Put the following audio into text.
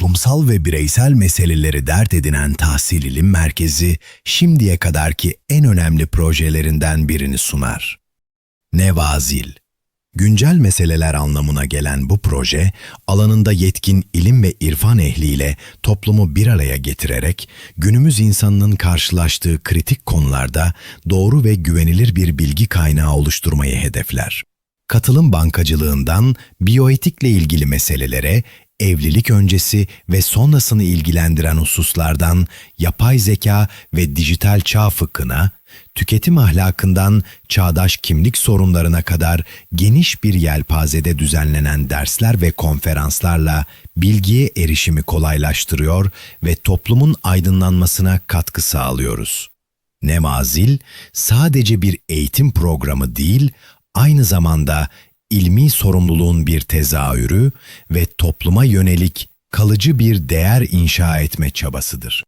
toplumsal ve bireysel meseleleri dert edinen Tahsil İlim Merkezi, şimdiye kadarki en önemli projelerinden birini sunar. Nevazil Güncel meseleler anlamına gelen bu proje, alanında yetkin ilim ve irfan ehliyle toplumu bir araya getirerek, günümüz insanının karşılaştığı kritik konularda doğru ve güvenilir bir bilgi kaynağı oluşturmayı hedefler. Katılım bankacılığından biyoetikle ilgili meselelere, evlilik öncesi ve sonrasını ilgilendiren hususlardan yapay zeka ve dijital çağ fıkhına, tüketim ahlakından çağdaş kimlik sorunlarına kadar geniş bir yelpazede düzenlenen dersler ve konferanslarla bilgiye erişimi kolaylaştırıyor ve toplumun aydınlanmasına katkı sağlıyoruz. Nemazil sadece bir eğitim programı değil, aynı zamanda ilmi sorumluluğun bir tezahürü ve topluma yönelik kalıcı bir değer inşa etme çabasıdır.